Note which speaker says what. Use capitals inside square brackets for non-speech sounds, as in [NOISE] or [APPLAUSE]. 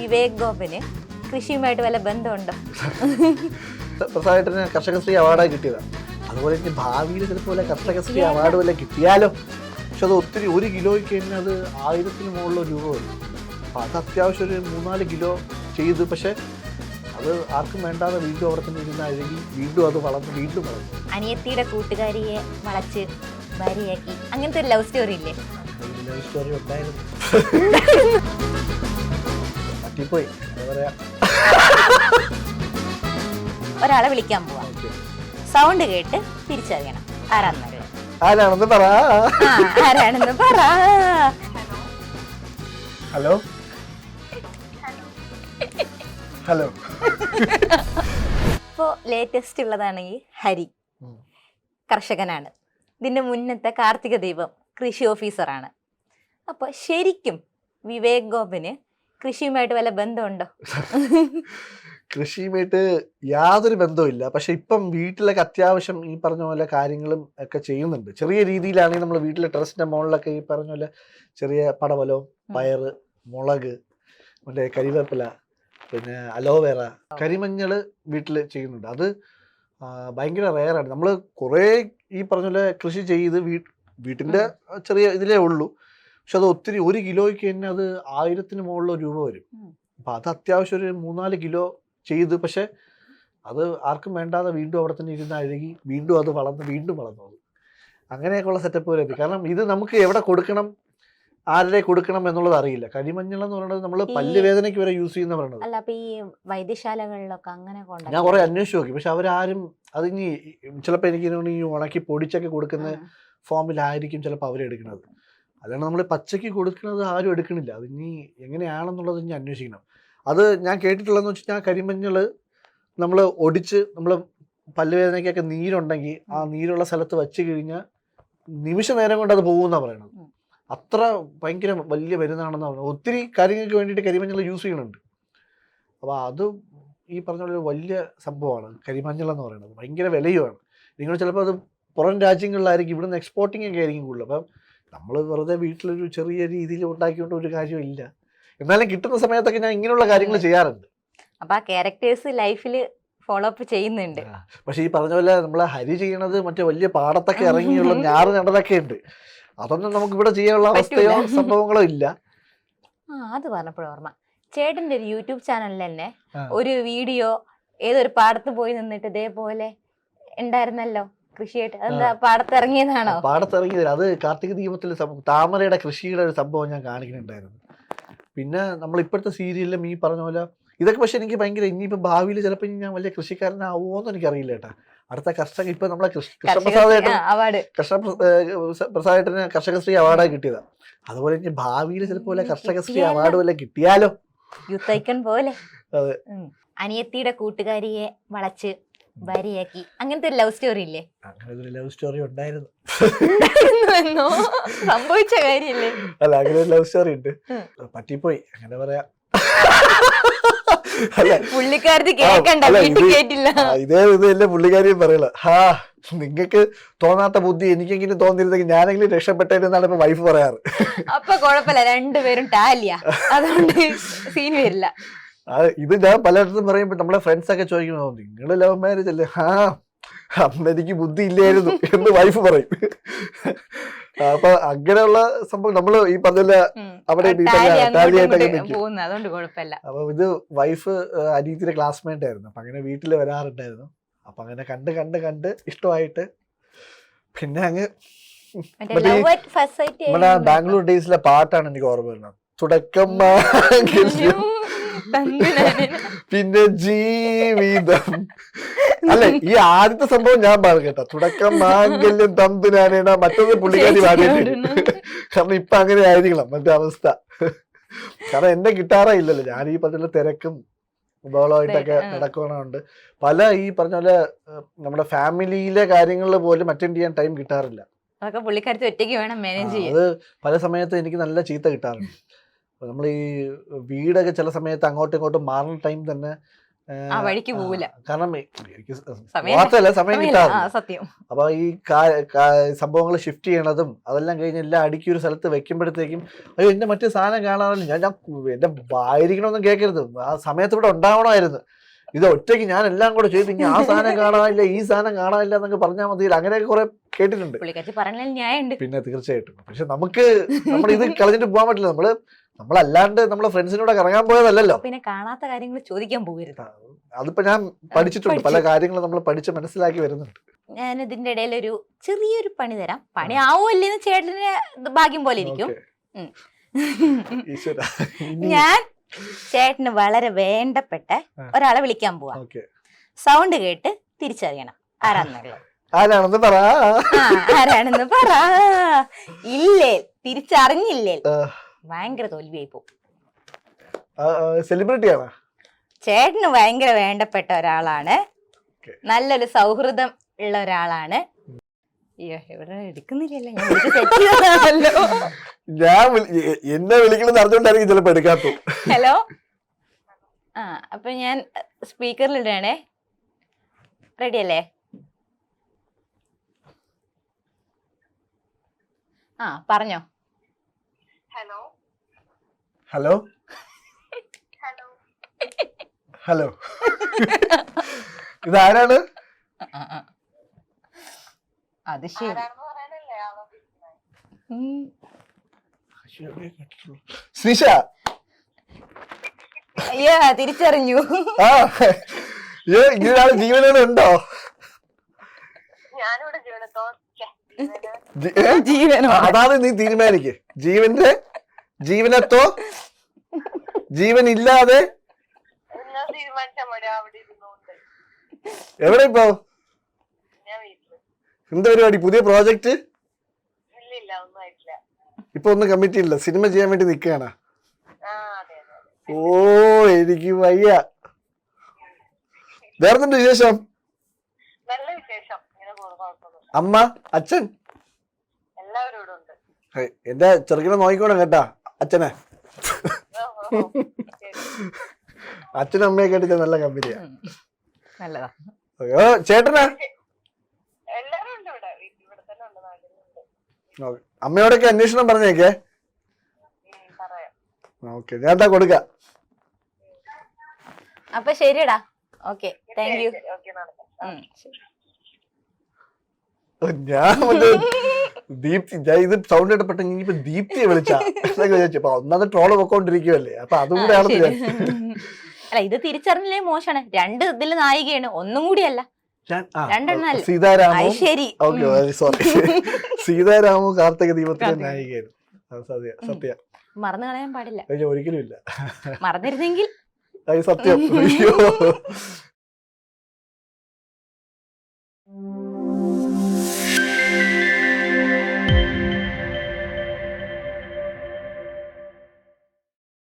Speaker 1: വിവേക് ഗോപന് കൃഷിയുമായിട്ട് വല്ല ബന്ധമുണ്ടോ?
Speaker 2: പ്രസാദേട്ടന് കർഷകശ്രീ അവാർഡായി കിട്ടിയതാണ് അതുപോലെ ഇനി ഭാവിയിൽ ചിലപ്പോൾ കർഷകശ്രീ അവാർഡ് വല്ല കിട്ടിയാലോ പക്ഷെ അത് ഒത്തിരി ഒരു കിലോയ്ക്ക് തന്നെ അത് ആയിരത്തിന് മുകളിലോ രൂപ വരും അപ്പോൾ അത് അത്യാവശ്യം ഒരു മൂന്നാൽ കിലോ ചെയ്തു. പക്ഷേ അത് ആർക്കും വേണ്ടാതെ വീണ്ടും അവിടെ തന്നെ ഇരുന്ന് അഴുകി വീണ്ടും അത് വളർന്ന് വീണ്ടും വളർന്നു.
Speaker 1: അനിയത്തിയുടെ കൂട്ടുകാരിയെ വളച്ച് ഭാര്യയാക്കി. അങ്ങനത്തെ ഒരു ലവ് സ്റ്റോറി ഇല്ലേ?
Speaker 2: ലവ് സ്റ്റോറി ഉണ്ടായിരുന്നു. [LAUGHS] പറയാ?
Speaker 1: ഒരാളെ വിളിക്കാൻ പോവാ. സൗണ്ട് കേട്ട് തിരിച്ചറിയണം. ആരാന്ന്
Speaker 2: ആരാണെന്ന് പറ.
Speaker 1: ആരാണെന്ന് പറ.
Speaker 2: ഹലോ? ഹലോ?
Speaker 1: ഇപ്പോ ലേറ്റസ്റ്റ് ഉള്ളതാണെങ്കിൽ ഹരി കർഷകനാണ്. ഇതിന്റെ മുന്നത്തെ കാർത്തിക ദീപം കൃഷി ഓഫീസറാണ് അപ്പൊ ശരിക്കും വിവേക് ഗോപന് കൃഷിയുമായിട്ട് വല്ല ബന്ധമുണ്ടോ?
Speaker 2: കൃഷിയുമായിട്ട് യാതൊരു ബന്ധവുമില്ല. പക്ഷെ ഇപ്പം വീട്ടിലൊക്കെ അത്യാവശ്യം ഈ പറഞ്ഞ പോലെ കാര്യങ്ങളും ഒക്കെ ചെയ്യുന്നുണ്ട്. ചെറിയ രീതിയിലാണെങ്കിൽ നമ്മൾ വീട്ടിലെ ടെറസിന്റെ മുകളിലൊക്കെ ഈ പറഞ്ഞ പോലെ ചെറിയ പടവലോ പയറ് മുളക് മറ്റേ കരിവേപ്പില പിന്നെ അലോവേറ കരിമഞ്ഞൾ വീട്ടിൽ ചെയ്യുന്നുണ്ട്. അത് ഭയങ്കര റെയറാണ്. നമ്മൾ കുറേ ഈ പറഞ്ഞ പോലെ കൃഷി ചെയ്ത് വീ വീട്ടിന്റെ ചെറിയ ഇതിലേ ഉള്ളൂ. പക്ഷെ അത് ഒത്തിരി ഒരു കിലോയ്ക്ക് തന്നെ അത് ആയിരത്തിന് മുകളിൽ രൂപ വരും. അപ്പം അത് അത്യാവശ്യം ഒരു മൂന്നാൽ കിലോ ചെയ്ത് പക്ഷെ അത് ആർക്കും വേണ്ടാതെ വീണ്ടും അവിടെ തന്നെ ഇരുന്ന് അഴുകി വീണ്ടും അത് വളർന്ന് വീണ്ടും വളർന്നു അങ്ങനെയൊക്കെയുള്ള സെറ്റപ്പ് വരെ എത്തി കാരണം ഇത് നമുക്ക് എവിടെ കൊടുക്കണം ആരുടെ കൊടുക്കണം എന്നുള്ളത് അറിയില്ല കരിമഞ്ഞൾ എന്ന് പറയുന്നത് നമ്മൾ
Speaker 1: പല്ല്
Speaker 2: പല്ലുവേദനയ്ക്ക് വരെ യൂസ് ചെയ്യുന്ന പറയുന്നത്
Speaker 1: അല്ല അപ്പൊ ഈ വൈദ്യശാലകളിലൊക്കെ അങ്ങനെ
Speaker 2: ഞാൻ. കുറെ അന്വേഷിച്ച് നോക്കി പക്ഷെ അവരാരും അതിനി ചിലപ്പോൾ എനിക്ക് ഈ ഉണക്കി പൊടിച്ചൊക്കെ കൊടുക്കുന്ന. ഫോമിലായിരിക്കും ചിലപ്പോൾ അവരെടുക്കുന്നത് അല്ലാണ്ട് നമ്മൾ പച്ചയ്ക്ക് കൊടുക്കുന്നത് ആരും എടുക്കണില്ല. അത് ഇനി എങ്ങനെയാണെന്നുള്ളത് ഇനി അന്വേഷിക്കണം. അത് ഞാൻ കേട്ടിട്ടുള്ളതെന്ന് വെച്ച് കഴിഞ്ഞാൽ കരിമഞ്ഞൾ നമ്മൾ ഒടിച്ച് നമ്മൾ പല്ലുവേദനയ്ക്കൊക്കെ നീരുണ്ടെങ്കിൽ ആ നീരുള്ള സ്ഥലത്ത് വെച്ച് കഴിഞ്ഞാൽ നിമിഷ നേരം കൊണ്ട് അത് പോകുമെന്നാണ്
Speaker 1: പറയുന്നത്.
Speaker 2: അത്ര ഭയങ്കര വലിയ മരുന്നാണെന്ന് പറയുന്നത് ഒത്തിരി കാര്യങ്ങൾക്ക് വേണ്ടിയിട്ട് കരിമഞ്ഞൾ യൂസ് ചെയ്യുന്നുണ്ട് അപ്പോൾ അത് ഈ പറഞ്ഞ പോലെ ഒരു വലിയ സംഭവമാണ്. കരിമഞ്ഞൾ എന്ന് പറയുന്നത്. ഭയങ്കര വിലയുമാണ്. നിങ്ങൾ ചിലപ്പോൾ അത് പുറം രാജ്യങ്ങളിലായിരിക്കും. ഇവിടുന്ന് എക്സ്പോർട്ടിംഗ് ഒക്കെ ആയിരിക്കും കൂടുതൽ അപ്പം നമ്മൾ വെറുതെ വീട്ടിലൊരു ചെറിയ രീതിയിൽ ഉണ്ടാക്കിക്കൊണ്ട് ഒരു കാര്യമില്ല. എന്നാലും കിട്ടുന്ന സമയത്തൊക്കെ ഞാൻ ഇങ്ങനെയുള്ള കാര്യങ്ങൾ ചെയ്യാറുണ്ട്.
Speaker 1: അപ്പൊ ആ ക്യാരക്ടേഴ്സ് ലൈഫിൽ ഫോളോ അപ്പ് ചെയ്യുന്നുണ്ട്.
Speaker 2: പക്ഷെ ഈ പറഞ്ഞ പോലെ നമ്മൾ ഹരി ചെയ്യണത് മറ്റേ വലിയ പാടത്തൊക്കെ ഇറങ്ങിയുള്ള ഞാറ് നടതൊക്കെ ഉണ്ട്. അതൊന്നും നമുക്ക് ഇവിടെ ചെയ്യാനുള്ള അവസ്ഥയോ സംഭവങ്ങളോ ഇല്ല.
Speaker 1: ആ അത് പറഞ്ഞപ്പോഴും ഓർമ്മ. ചേട്ടന്റെ ഒരു യൂട്യൂബ് ചാനലിൽ തന്നെ ഒരു വീഡിയോ ഏതൊരു പാടത്ത് പോയി നിന്നിട്ട് ഇതേപോലെ ഉണ്ടായിരുന്നല്ലോ? കൃഷിയായിട്ട് അതെന്താ പാടത്തിറങ്ങിയതാണോ?
Speaker 2: പാടത്തിറങ്ങിയത് അത് കാർത്തിക ദീപത്തിൽ താമരയുടെ കൃഷിയുടെ ഒരു സംഭവം ഞാൻ കാണിക്കുന്നുണ്ടായിരുന്നു. പിന്നെ നമ്മൾ ഇപ്പോഴത്തെ സീരിയലിലും ഈ പറഞ്ഞ പോലെ ഇതൊക്കെ പക്ഷെ എനിക്ക് ഭയങ്കര ഇനിയിപ്പോൾ ഭാവിയിൽ ചിലപ്പോൾ ഞാൻ വലിയ കൃഷിക്കാരനാവുമോ എന്ന് എനിക്കറിയില്ല കേട്ടാ. അടുത്ത കർഷക ഇപ്പൊ നമ്മളെ കൃഷി കൃഷ്ണപ്രസാദേട്ടൻ
Speaker 1: അവാർഡ്
Speaker 2: കർഷക പ്രസാദേട്ടന് കർഷകശ്രീ അവാർഡാ കിട്ടിയതാ. അതുപോലെ ഇനി ഭാവിയിൽ ചിലപ്പോൾ കർഷകശ്രീ. അവാർഡ് വല്ല കിട്ടിയാലോ?
Speaker 1: പോലെ.
Speaker 2: അതെ.
Speaker 1: അനിയത്തിയുടെ കൂട്ടുകാരിയെ വളച്ച് ഭാര്യയാക്കി അങ്ങനത്തെ ഒരു ലവ് സ്റ്റോറി ഇല്ലേ?
Speaker 2: അങ്ങനെ ഒരു ലവ് സ്റ്റോറി ഉണ്ടായിരുന്നു.
Speaker 1: എന്നോ സംഭവിച്ച കാര്യല്ലേ?
Speaker 2: അല്ല അങ്ങനെ ഒരു ലവ് സ്റ്റോറി ഉണ്ട്. പറ്റിപ്പോയി. അങ്ങനെ പറയാ. [LAUGHS]
Speaker 1: പുള്ളിക്കാരത്തി കേക്കണ്ട വീട്ടിൽ കേട്ടില്ല.
Speaker 2: ഇതേ ഇത് എന്റെ പുള്ളിക്കാരിയും പറയല. ഹാ നിങ്ങക്ക് തോന്നാത്ത ബുദ്ധി എനിക്കെങ്കിലും തോന്നിയിരുന്നെങ്കിൽ ഞാനെങ്കിലും രക്ഷപ്പെട്ടേന്നാണ് ഇപ്പൊ വൈഫ് പറയാറ്.
Speaker 1: അപ്പൊ കുഴപ്പമില്ല രണ്ടുപേരും ടാലിയ അതുകൊണ്ട് സീൻ വരില്ല.
Speaker 2: ഇത് ഞാൻ പലയിടത്തും പറയുമ്പോ നമ്മളെ ഫ്രണ്ട്സ് ഒക്കെ ചോദിക്കുന്നു നിങ്ങൾ ലവ് മാരേജ് അല്ലേ? ആ അന്ന് എനിക്ക് ബുദ്ധി ഇല്ലായിരുന്നു എന്ന് വൈഫ് പറയും. അപ്പൊ അങ്ങനെയുള്ള സംഭവം നമ്മൾ ഈ പറഞ്ഞ. അവിടെ അപ്പൊ ഇത് വൈഫ് അനീതിയുടെ ക്ലാസ്മേറ്റ് ആയിരുന്നു. അപ്പൊ അങ്ങനെ വീട്ടിൽ വരാറുണ്ടായിരുന്നു. അപ്പൊ അങ്ങനെ കണ്ട് കണ്ട് കണ്ട് ഇഷ്ടമായിട്ട് പിന്നെ അങ്ങ് നമ്മുടെ ബാംഗ്ലൂർ ഡേയ്സിലെ പാട്ടാണ് എനിക്ക് ഓർമ്മ വരുന്നത്. തുടക്കം പിന്നെ ജീവിതം. അല്ലെ ഈ ആദ്യത്തെ സംഭവം ഞാൻ പറഞ്ഞ കേട്ടോ. തുടക്കം മാംഗല്യം തന്തുനാനേണ മറ്റൊന്ന് പുള്ളിക്കാരി പാടിയിട്ടുണ്ട് കാരണം ഇപ്പൊ അങ്ങനെ ആയിരിക്കണം മറ്റേ അവസ്ഥ. കാരണം എന്നെ കിട്ടാറേ ഇല്ലല്ലോ. ഞാൻ ഈ പറഞ്ഞ തിരക്കും ബഹളമായിട്ടൊക്കെ. നടക്കണമുണ്ട് പല ഈ പറഞ്ഞ പോലെ നമ്മുടെ ഫാമിലിയിലെ കാര്യങ്ങളിൽ പോലും അറ്റൻഡ് ചെയ്യാൻ ടൈം കിട്ടാറില്ല.
Speaker 1: അതൊക്കെ പുള്ളിക്കാരത്തി ഒറ്റയ്ക്ക് വേണം മാനേജ് ചെയ്യാൻ.
Speaker 2: അത് പല സമയത്ത് എനിക്ക് നല്ല ചീത്ത കിട്ടാറുണ്ട്. നമ്മൾ ഈ വീടൊക്കെ ചില സമയത്ത് അങ്ങോട്ടും ഇങ്ങോട്ടും മാറുന്ന ടൈം തന്നെ
Speaker 1: ആ വഴിക്ക് പോവില്ല.
Speaker 2: കാരണം എനിക്ക്
Speaker 1: സമയം
Speaker 2: മാത്രല്ല സമയം. കിട്ടാറില്ല. അപ്പൊ ഈ സംഭവങ്ങൾ ഷിഫ്റ്റ് ചെയ്യണതും അതെല്ലാം കഴിഞ്ഞ് എല്ലാം അടുക്കി ഒരു സ്ഥലത്ത് വെക്കുമ്പോഴത്തേക്കും അയ്യോ എന്റെ മറ്റേ സാധനം കാണാറില്ല. ഞാൻ ഞാൻ എന്റെ വായിരിക്കണമെന്നും കേൾക്കരുത് ആ സമയത്ത് ഇവിടെ ഉണ്ടാവണമായിരുന്നു. ഇത് ഒറ്റയ്ക്ക് ഞാൻ എല്ലാം കൂടെ ചെയ്തു ഇനി ആ സാധനം കാണാനില്ല ഈ സാധനം കാണാനില്ല എന്നൊക്കെ പറഞ്ഞാൽ മതി. അങ്ങനെയൊക്കെ കുറെ കേട്ടിട്ടുണ്ട്. പിന്നെ തീർച്ചയായിട്ടും. പക്ഷെ നമുക്ക് നമ്മൾ ഇത് [LAUGHS] കളഞ്ഞിട്ട് പോകാൻ പറ്റില്ല. നമ്മൾ നമ്മളല്ലാണ്ട് നമ്മളെ ഫ്രണ്ട്സിനോട് ഇറങ്ങാൻ പോയതല്ലല്ലോ.
Speaker 1: പിന്നെ കാണാത്ത കാര്യങ്ങൾ ചോദിക്കാൻ പോകരുത്.
Speaker 2: അതിപ്പോ ഞാൻ പഠിച്ചിട്ടുണ്ട്. പല കാര്യങ്ങളും നമ്മൾ പഠിച്ച് മനസ്സിലാക്കി വരുന്നുണ്ട്.
Speaker 1: ഞാൻ ഇതിന്റെ ഇടയിൽ ഒരു ചെറിയൊരു പണി തരാം. പണി ആവുമല്ലേന്ന് ചേട്ടന് ഭാഗ്യം പോലെ ഇരിക്കും. ഞാൻ ചേട്ടന് വളരെ വേണ്ടപ്പെട്ട ഒരാളെ വിളിക്കാൻ പോവാ. സൗണ്ട് കേട്ട് തിരിച്ചറിയണം. ആരാന്നുള്ളത്.
Speaker 2: ആരാണെന്ന് പറ.
Speaker 1: ആരാണെന്ന് പറ. ഇല്ലേ തിരിച്ചറിഞ്ഞില്ലേ. ഭയങ്കര തോൽവിയായി പോകും ചേട്ടന് ഭയങ്കര വേണ്ടപ്പെട്ട ഒരാളാണ്. നല്ലൊരു സൗഹൃദം ഉള്ള ഒരാളാണ്. അയ്യോ ഇവിടെ എടുക്കുന്നില്ലല്ലോ. ഞാൻ വിളിച്ച് set ചെയ്തതാണല്ലോ
Speaker 2: ഞാൻ വിളി- എ- എന്നെ വിളിക്കണമെന്ന് അറിഞ്ഞുകൊണ്ടായിരിക്കും ചിലപ്പോ എടുക്കാത്തു
Speaker 1: ഹലോ ആ അപ്പൊ ഞാൻ സ്പീക്കറിൽ ഇടണേ റെഡി അല്ലേ? ആ പറഞ്ഞോ.
Speaker 3: Hello
Speaker 2: hello?
Speaker 3: ഹലോ.
Speaker 2: ഹലോ. ഇതാരാണ്.
Speaker 1: അത് ശരി.
Speaker 2: ശ്രീഷ.
Speaker 1: അയ്യോ തിരിച്ചറിഞ്ഞു.
Speaker 2: ആ ഏ ഇങ്ങനെ ജീവനോടെ ഉണ്ടോ?
Speaker 3: ജീവനോ
Speaker 2: അതാണ് നീ തീരുമാനിക്കേ. ജീവന്റെ ജീവനത്തോ? ജീവൻ ഇല്ലാതെ എവിടെ ഇപ്പോ? എന്താ പരിപാടി? പുതിയ പ്രോജക്റ്റ് ഇപ്പൊ ഒന്നും കമ്മിറ്റി ഇല്ല സിനിമ ചെയ്യാൻ വേണ്ടി
Speaker 3: അതെ
Speaker 2: ഓ എനിക്ക് വയ്യ. വേറെന്തുണ്ട് വിശേഷം? അമ്മ അച്ഛൻ? എന്റെ ചെറുക്കിനെ നോക്കിക്കോണം കേട്ടാ. അച്ഛനെ. അച്ഛനും അമ്മയൊക്കെ ആയിട്ട് നല്ല കമ്പനിയാ.
Speaker 1: ഉം. നല്ലതാ.
Speaker 2: ഓ ചേട്ടനാ. അമ്മയോടൊക്കെ അന്വേഷണം പറഞ്ഞേക്കേ. ഓക്കെ ഞാൻ എന്താ കൊടുക്ക?
Speaker 1: അപ്പൊ ശരിയടാ. ഓക്കെ താങ്ക് യു
Speaker 2: ഞാൻ ദീപ്തി ഇത് സൗണ്ട് ഇട്ടപ്പെട്ട ഇനിയിപ്പോ ദീപ്തിയെ വിളിച്ചാ. വിചാരിച്ചു. അപ്പൊ ഒന്നാമത് ട്രോൾ പൊക്കോണ്ടിരിക്കുവല്ലേ അപ്പൊ അതും കൂടെ ആണെന്ന്
Speaker 1: അല്ല ഇത് തിരിച്ചറിഞ്ഞില്ലേ? മോശമാണ്. രണ്ട് ഇതിൽ നായികയാണ്. ഒന്നും കൂടിയല്ല.
Speaker 2: സോറി സീതാരാമവും കാർത്തിക ദീപത്തിലെ. നായികയായിരുന്നു. സത്യ
Speaker 1: മറന്നു കളയാൻ പാടില്ല.
Speaker 2: ഒരിക്കലും ഇല്ല.
Speaker 1: മറന്നിരുന്നെങ്കിൽ?
Speaker 2: സത്യം.